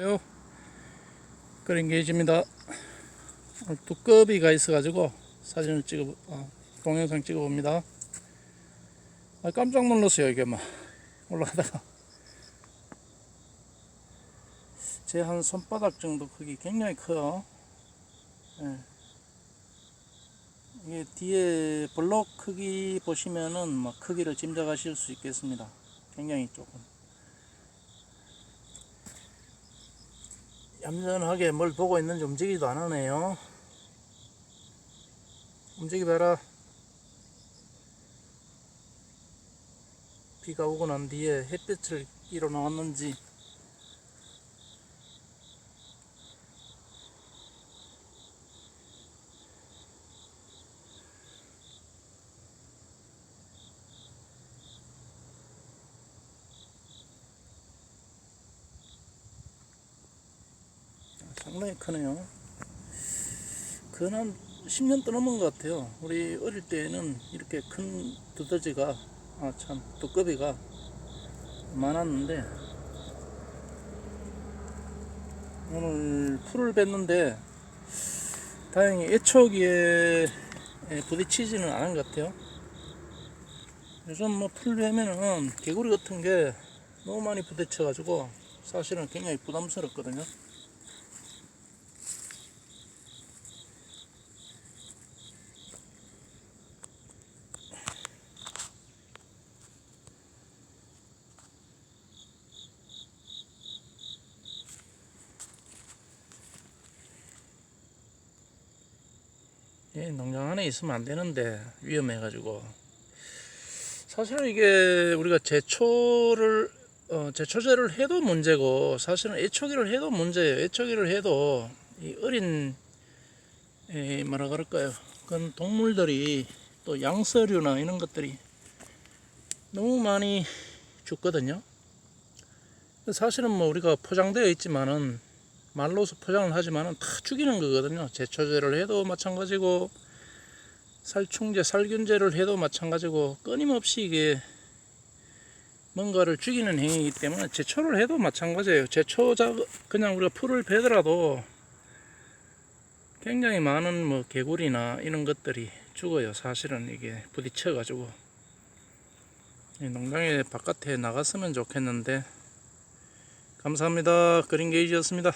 안녕하세요. 그린 게이지입니다. 오늘 두꺼비가 있어가지고 사진을 찍어, 어, 동영상 찍어봅니다. 아, 깜짝 놀랐어요, 이게 막. 올라가다가. 제 한 손바닥 정도 크기 굉장히 커요. 예. 이게 뒤에 블록 크기 보시면은 막 크기를 짐작하실 수 있겠습니다. 굉장히 조금. 얌전하게 뭘 보고 있는지 움직이지도 안 하네요. 움직이봐라. 비가 오고 난 뒤에 햇빛을 일어 나왔는지 상당히 크네요. 그한 10년 떠넘은 것 같아요. 우리 어릴 때는 이렇게 큰 두더지가, 아, 참, 두꺼비가 많았는데, 오늘 풀을 뱉는데, 다행히 애초기에 부딪히지는 않은 것 같아요. 요즘 뭐 풀 베면은 개구리 같은 게 너무 많이 부딪혀가지고, 사실은 굉장히 부담스럽거든요. 예, 농장 안에 있으면 안 되는데 위험해 가지고 사실은 이게 우리가 제초를 어, 제초제를 해도 문제고 사실은 애초기를 해도 문제예요. 애초기를 해도 이 어린 에, 뭐라 그럴까요? 그런 동물들이 또 양서류나 이런 것들이 너무 많이 죽거든요. 사실은 뭐 우리가 포장되어 있지만은 말로서 포장을 하지만은 다 죽이는 거거든요. 제초제를 해도 마찬가지고 살충제, 살균제를 해도 마찬가지고 끊임없이 이게 뭔가를 죽이는 행위이기 때문에 제초를 해도 마찬가지예요. 제초자 그냥 우리가 풀을 베더라도 굉장히 많은 뭐 개구리나 이런 것들이 죽어요. 사실은 이게 부딪혀 가지고 농장에 바깥에 나갔으면 좋겠는데 감사합니다. 그린 게이지였습니다.